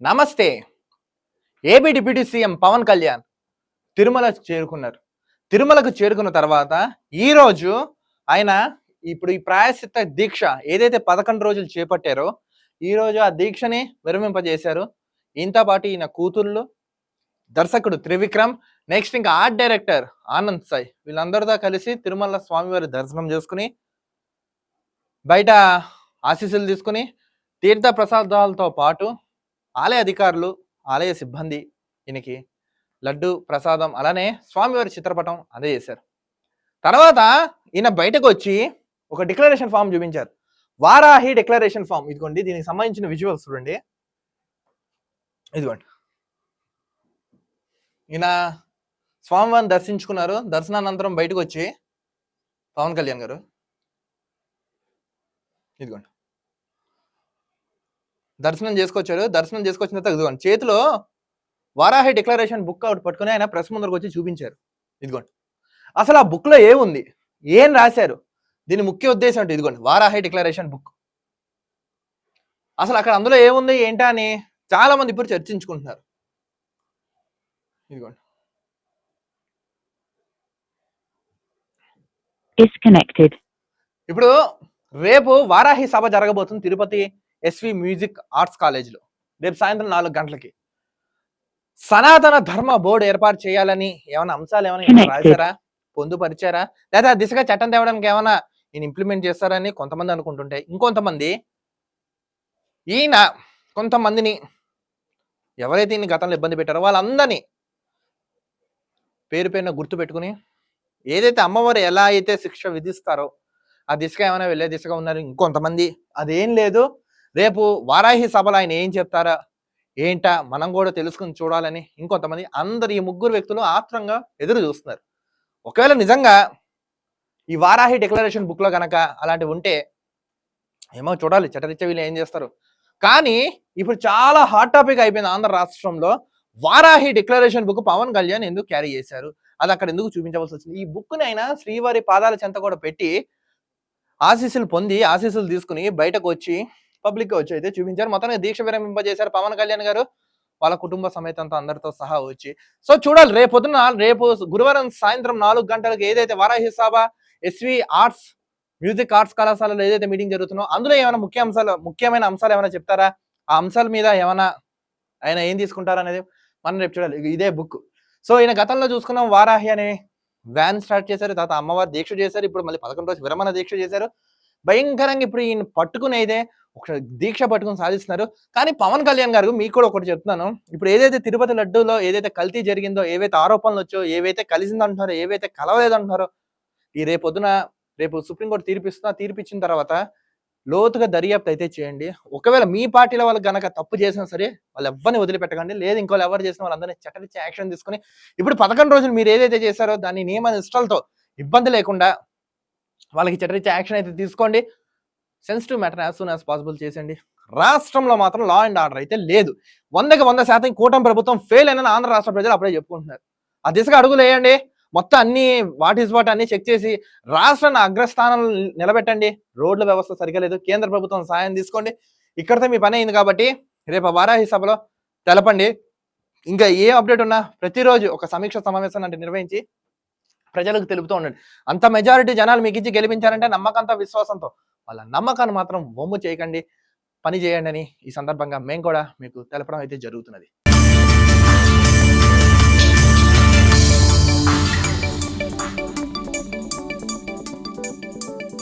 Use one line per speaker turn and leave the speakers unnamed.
నమస్తే. AP deputy CM Pawan Kalyan Tirumala చేరుకున్నారు. తిరుమలకు చేరుకున్న తర్వాత ఈరోజు ఆయన ఇప్పుడు ఈ ప్రాయశ్చిత్త దీక్ష ఏదైతే పదకొండు రోజులు చేపట్టారో ఈరోజు ఆ దీక్షని విరమింపజేశారు. ఈయనతో పాటు ఈయన కూతుర్లు దర్శకుడు త్రివిక్రమ్ నెక్స్ట్ ఇంకా ఆర్ట్ డైరెక్టర్ ఆనంద్ సాయి. వీళ్ళందరితో కలిసి తిరుమల స్వామివారి దర్శనం చేసుకుని బయట ఆశీస్సులు తీసుకుని తీర్థ ప్రసాదాలతో పాటు ఆలయ అధికారులు ఆలయ సిబ్బంది ఈయనకి లడ్డు ప్రసాదం అలానే స్వామివారి చిత్రపటం అందజేశారు తర్వాత ఈయన బయటకు వచ్చి ఒక డిక్లరేషన్ ఫామ్ చూపించారు. వారాహి డిక్లరేషన్ ఫామ్ ఇదిగోండి దీనికి సంబంధించిన విజువల్స్ చూడండి. ఇదిగోండి. ఈయన స్వామివారిని దర్శించుకున్నారు. దర్శనానంతరం బయటకు వచ్చి పవన్ కళ్యాణ్ గారు. ఇదిగోండి. దర్శనం చేసుకొచ్చారు దర్శనం చేసుకొచ్చిన తర్వాత ఇదిగోండి చేతిలో వారాహి డిక్లరేషన్ బుక్ అవుట్ పట్టుకుని ఆయన ప్రెస్ ముందరకు వచ్చి చూపించారు. ఇదిగోండి. అసలు ఆ book లో ఏముంది? ఏం రాశారు? దీని ముఖ్య ఉద్దేశం అంటే ఇదిగోండి వారాహి డిక్లరేషన్ బుక్. అసలు అక్కడ అందులో ఏముంది? ఏంటా అని చాలా మంది ఇప్పుడు చర్చించుకుంటున్నారు. ఇదిగోండి. ఇప్పుడు రేపు వారాహి సభ జరగబోతుంది. తిరుపతి ఎస్వి మ్యూజిక్ ఆర్ట్స్ కాలేజీలో. రేపు సాయంత్రం నాలుగు గంటలకి. సనాతన ధర్మ బోర్డు ఏర్పాటు చేయాలని ఏమైనా అంశాలు ఏమైనా. రాశారా? పొందుపరిచారా? లేదా దిశగా చట్టం తేవడానికి ఏమైనా ఈయన ఇంప్లిమెంట్ చేస్తారని కొంతమంది అనుకుంటుంటే ఇంకొంతమంది ఈయన కొంతమందిని ఎవరైతే ఈయన గతంలో ఇబ్బంది పెట్టారో వాళ్ళందరినీ పేరు పేరున గుర్తు పెట్టుకుని ఏదైతే అమ్మవారు ఎలా అయితే శిక్ష విధిస్తారో ఆ దిశగా ఏమైనా వెళ్ళే దిశగా ఉన్నారు ఇంకొంతమంది అదేం లేదు. రేపు వారాహి సభలో ఆయన ఏం చెప్తారా ఏంటా మనం కూడా తెలుసుకుని చూడాలని ఇంకొంతమంది అందరు ఈ ముగ్గురు వ్యక్తులు ఆత్రంగా ఎదురు చూస్తున్నారు. ఒకవేళ నిజంగా ఈ వారాహి డిక్లరేషన్ బుక్లో కనుక అలాంటివి ఉంటే ఏమో చూడాలి చటరిచ్చ వీళ్ళు ఏం చేస్తారు. కానీ ఇప్పుడు చాలా హాట్ టాపిక్ అయిపోయింది ఆంధ్ర రాష్ట్రంలో. వారాహి డిక్లరేషన్ బుక్ పవన్ కళ్యాణ్ ఎందుకు క్యారీ చేశారు? అది అక్కడ ఎందుకు చూపించవలసి వచ్చింది? ఈ బుక్ని అయినా శ్రీవారి పాదాల చెంత కూడా పెట్టి ఆశీస్సులు పొంది ఆశీస్సులు తీసుకుని బయటకు వచ్చి పబ్లిక్ వచ్చి అయితే చూపించారు. మొత్తానికి దీక్ష విరమింపజేశారు పవన్ కళ్యాణ్ గారు. వాళ్ళ కుటుంబ సమేతంతో అందరితో సహా వచ్చి. సో చూడాలి రేపు రేపు గురువారం సాయంత్రం నాలుగు గంటలకు ఏదైతే వారాహి సభ ఎస్వి ఆర్ట్స్ మ్యూజిక్ ఆర్ట్స్ కళాశాలలో ఏదైతే మీటింగ్ జరుగుతుందో అందులో ఏమైనా ముఖ్య అంశాలు ముఖ్యమైన అంశాలు ఏమైనా చెప్తారా? ఆ అంశాల మీద ఏమైనా ఆయన ఏం తీసుకుంటారు అనేది మనం రేపు చూడాలి. ఇదే బుక్. సో ఈయన గతంలో చూసుకున్నాం వారాహి అనే వ్యాన్ స్టార్ట్ చేశారు. తర్వాత అమ్మవారు దీక్ష చేశారు. ఇప్పుడు మళ్ళీ పదకొండు రోజు విరమణ దీక్ష చేశారు. భయంకరంగా ఇప్పుడు ఈయన పట్టుకునేదే ఒక దీక్ష పట్టుకుని సాధిస్తున్నారు. కానీ పవన్ కళ్యాణ్ గారు మీకు కూడా ఒకటి చెప్తున్నాను. ఇప్పుడు ఏదైతే తిరుపతి లడ్డూలో ఏదైతే కల్తీ జరిగిందో ఏవైతే ఆరోపణలు వచ్చో ఏవైతే కలిసిందంటున్నారో ఏవైతే కలవలేదంటున్నారో ఈ రేపు పొద్దున రేపు సుప్రీంకోర్టు తీర్పిస్తున్నా తీర్పిచ్చిన తర్వాత లోతుగా దర్యాప్తు అయితే చేయండి. ఒకవేళ మీ పార్టీలో వాళ్ళు గనక తప్పు చేసినా సరే వాళ్ళు ఎవరిని వదిలిపెట్టకండి. లేదు ఇంకోళ్ళు ఎవరు చేసిన వాళ్ళందరినీ చట్టరిచ్చే యాక్షన్ తీసుకుని ఇప్పుడు పదకొండు రోజులు మీరు ఏదైతే చేశారో దాన్ని నియమ నిష్టలతో ఇబ్బంది లేకుండా వాళ్ళకి చట్టరీత్యా యాక్షన్ అయితే తీసుకోండి. Sensitive matter as soon as possible చేసేయండి. రాష్ట్రంలో మాత్రం లా అండ్ ఆర్డర్ అయితే లేదు. వందకి వంద శాతం కూటమి ప్రభుత్వం ఫెయిల్ అయిన ఆంధ్ర రాష్ట్ర ప్రజలు అప్పుడే చెప్పుకుంటున్నారు. ఆ దిశగా అడుగులు వేయండి. మొత్తం అన్ని వాట్ ఈస్ వాట్ అన్ని చెక్ చేసి రాష్ట్రాన్ని అగ్రస్థానాలు నిలబెట్టండి. రోడ్ల వ్యవస్థ సరిగా లేదు. కేంద్ర ప్రభుత్వం సాయం తీసుకోండి. ఇక్కడితో మీ పని అయింది కాబట్టి రేపు వారాహి సభలో తెలపండి. ఇంకా ఏ అప్డేట్ ఉన్నా ప్రతిరోజు ఒక సమీక్ష సమావేశం అంటే నిర్వహించి ప్రజలకు తెలుపుతూ ఉండండి. అంత మెజారిటీ జనాలు మీకు ఇచ్చి గెలిపించారంటే నమ్మకంతో విశ్వాసంతో వాళ్ళ నమ్మకాన్ని మాత్రం బొమ్ము చేయకండి పని చేయండి అని ఈ సందర్భంగా మేము కూడా మీకు తెలపడం అయితే జరుగుతున్నది.